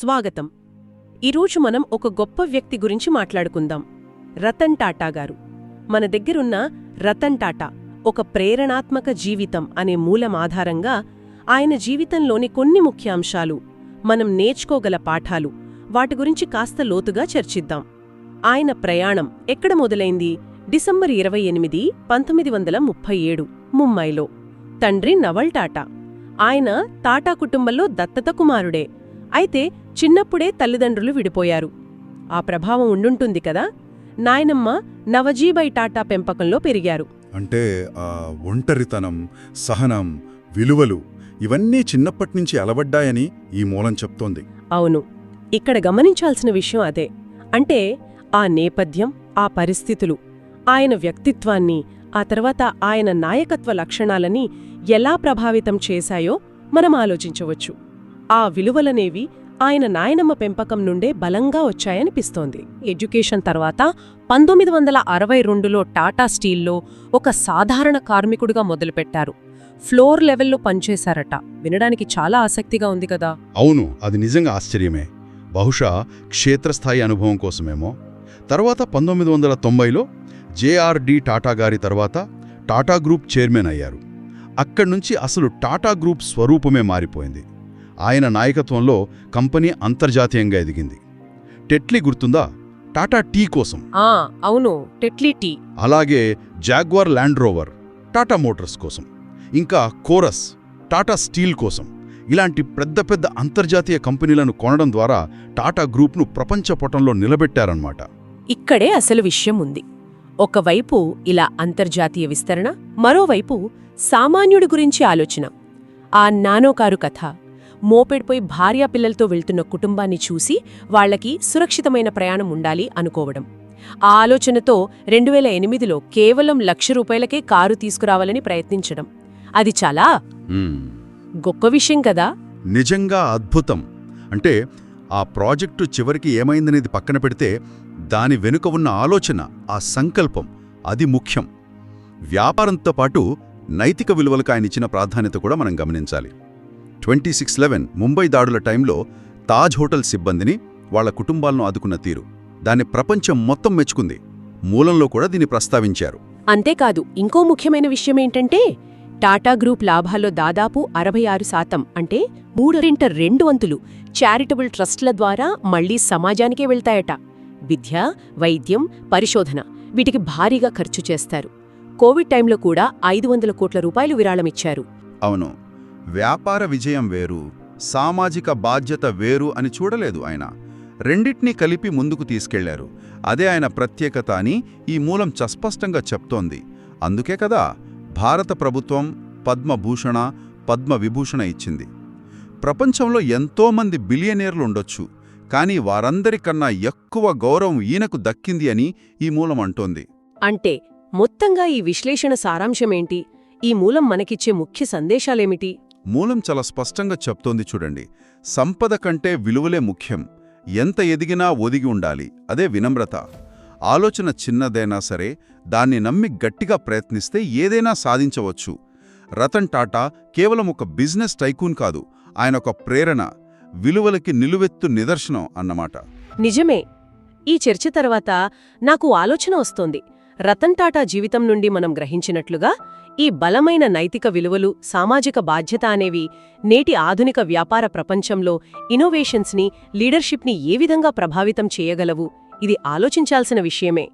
స్వాగతం. ఈరోజు మనం ఒక గొప్ప వ్యక్తి గురించి మాట్లాడుకుందాం. రతన్ టాటా గారు. మన దగ్గరున్న రతన్ టాటా ఒక ప్రేరణాత్మక జీవితం అనే మూలం ఆధారంగా ఆయన జీవితంలోని కొన్ని ముఖ్యాంశాలు మనం నేర్చుకోగల పాఠాలు వాటి గురించి కాస్త లోతుగా చర్చిద్దాం. ఆయన ప్రయాణం ఎక్కడ మొదలైంది? డిసెంబర్ ఇరవై ఎనిమిది పంతొమ్మిది వందల ముప్పై ఏడు ముంబైలో. తండ్రి నవల్ టాటా. ఆయన టాటా కుటుంబంలో దత్తత కుమారుడే. అయితే చిన్నప్పుడే తల్లిదండ్రులు విడిపోయారు. ఆ ప్రభావం ఉండుంటుంది కదా? నాయనమ్మ నవజీబై టాటా పెంపకంలో పెరిగారు. అంటే ఆ ఒంటరితనం సహనం విలువలు ఇవన్నీ చిన్నప్పటినుంచి అలవడ్డాయని ఈ మూలం చెప్తోంది. అవును. ఇక్కడ గమనించాల్సిన విషయం అదే. అంటే ఆ నేపథ్యం ఆ పరిస్థితులు ఆయన వ్యక్తిత్వాన్ని ఆ తర్వాత ఆయన నాయకత్వ లక్షణాలని ఎలా ప్రభావితం చేశాయో మనం ఆలోచించవచ్చు. ఆ విలువలనేవి ఆయన నాయనమ్మ పెంపకం నుండే బలంగా వచ్చాయనిపిస్తోంది. ఎడ్యుకేషన్ తర్వాత పంతొమ్మిది వందల అరవై రెండులో టాటా స్టీల్లో ఒక సాధారణ కార్మికుడిగా మొదలుపెట్టారు. ఫ్లోర్ లెవెల్లో పనిచేశారట. వినడానికి చాలా ఆసక్తిగా ఉంది కదా? అవును అది నిజంగా ఆశ్చర్యమే. బహుశా క్షేత్రస్థాయి అనుభవం కోసమేమో. తర్వాత పంతొమ్మిది వందల తొంభైలో జేఆర్డి టాటా గారి తర్వాత టాటా గ్రూప్ చైర్మన్ అయ్యారు. అక్కడ్నుంచి అసలు టాటా గ్రూప్ స్వరూపమే మారిపోయింది. ఆయన నాయకత్వంలో కంపెనీ అంతర్జాతీయంగా ఎదిగింది. టెట్లీ గుర్తుందా? టాటా టీ కోసం. అవును టెట్లీ టీ. అలాగే Jaguar Land Rover Tata Motors కోసం. ఇంకా కోరస్ టాటా స్టీల్ కోసం. ఇలాంటి పెద్ద పెద్ద అంతర్జాతీయ కంపెనీలను కొనడం ద్వారా టాటా గ్రూప్ను ప్రపంచ పటంలో నిలబెట్టారన్నమాట. ఇక్కడే అసలు విషయం ఉంది. ఒకవైపు ఇలా అంతర్జాతీయ విస్తరణ మరోవైపు సామాన్యుడి గురించి ఆలోచన. ఆ నానోకారు కథ మోపెడ్పోయి భార్యా పిల్లలతో వెళ్తున్న కుటుంబాన్ని చూసి వాళ్ళకి సురక్షితమైన ప్రయాణం ఉండాలి అనుకోవడం. ఆ ఆలోచనతో రెండు వేల ఎనిమిదిలో కేవలం లక్ష రూపాయలకే కారు తీసుకురావాలని ప్రయత్నించడం. అది చాలా. గొప్ప విషయం కదా. నిజంగా అద్భుతం. అంటే ఆ ప్రాజెక్టు చివరికి ఏమైందనేది పక్కన పెడితే దాని వెనుక ఉన్న ఆలోచన ఆ సంకల్పం అది ముఖ్యం. వ్యాపారంతో పాటు నైతిక విలువలకు ఆయన ఇచ్చిన ప్రాధాన్యత కూడా మనం గమనించాలి. ట్వంటీ సిక్స్ లెవెన్ ముంబై దాడుల టైంలో తాజ్ హోటల్ సిబ్బందిని వాళ్ళ కుటుంబాలను ఆదుకున్న తీరు. దాన్ని ప్రపంచం మొత్తం మెచ్చుకుంది. మూలంలో కూడా దీన్ని ప్రస్తావించారు. అంతేకాదు ఇంకో ముఖ్యమైన విషయమేంటంటే టాటా గ్రూప్ లాభాల్లో దాదాపు అరవై ఆరు శాతం అంటే మూడరింట రెండు వంతులు చారిటబుల్ ట్రస్ట్ల ద్వారా మళ్ళీ సమాజానికే వెళ్తాయట. విద్య వైద్యం పరిశోధన వీటికి భారీగా ఖర్చు చేస్తారు. కోవిడ్ టైంలో కూడా ఐదు వందల కోట్ల రూపాయలు విరాళమిచ్చారు. అవును. వ్యాపార విజయం వేరు సామాజిక బాధ్యత వేరు అని చూడలేదు ఆయన. రెండిట్నీ కలిపి ముందుకు తీసుకెళ్ళారు. అదే ఆయన ప్రత్యేకత అని ఈ మూలం చస్పష్టంగా చెప్తోంది. అందుకే కదా భారత ప్రభుత్వం పద్మభూషణ పద్మవిభూషణ ఇచ్చింది. ప్రపంచంలో ఎంతోమంది బిలియనీర్లు ఉండొచ్చు కానీ వారందరికన్నా ఎక్కువ గౌరవం ఈయనకు దక్కింది అని ఈ మూలం అంటోంది. అంటే మొత్తంగా ఈ విశ్లేషణ సారాంశమేంటి? ఈ మూలం మనకిచ్చే ముఖ్య సందేశాలేమిటి? మూలం చాలా స్పష్టంగా చెప్తోంది చూడండి. సంపద కంటే విలువలే ముఖ్యం. ఎంత ఎదిగినా ఒదిగి ఉండాలి. అదే వినమ్రత. ఆలోచన చిన్నదైనా సరే దాన్ని నమ్మి గట్టిగా ప్రయత్నిస్తే ఏదైనా సాధించవచ్చు. రతన్ టాటా కేవలం ఒక బిజినెస్ టైకూన్ కాదు ఆయన ఒక ప్రేరణ. విలువలకి నిలువెత్తు నిదర్శనం అన్నమాట. నిజమే. ఈ చర్చ తర్వాత నాకు ఆలోచన వస్తోంది. రతన్ టాటా జీవితం నుండి మనం గ్రహించినట్లుగా ఈ బలమైన నైతిక విలువలు సామాజిక బాధ్యత అనేవి నేటి ఆధునిక వ్యాపార ప్రపంచంలో ఇన్నోవేషన్స్ని లీడర్షిప్ని ఏ విధంగా ప్రభావితం చేయగలవు? ఇది ఆలోచించాల్సిన విషయమే.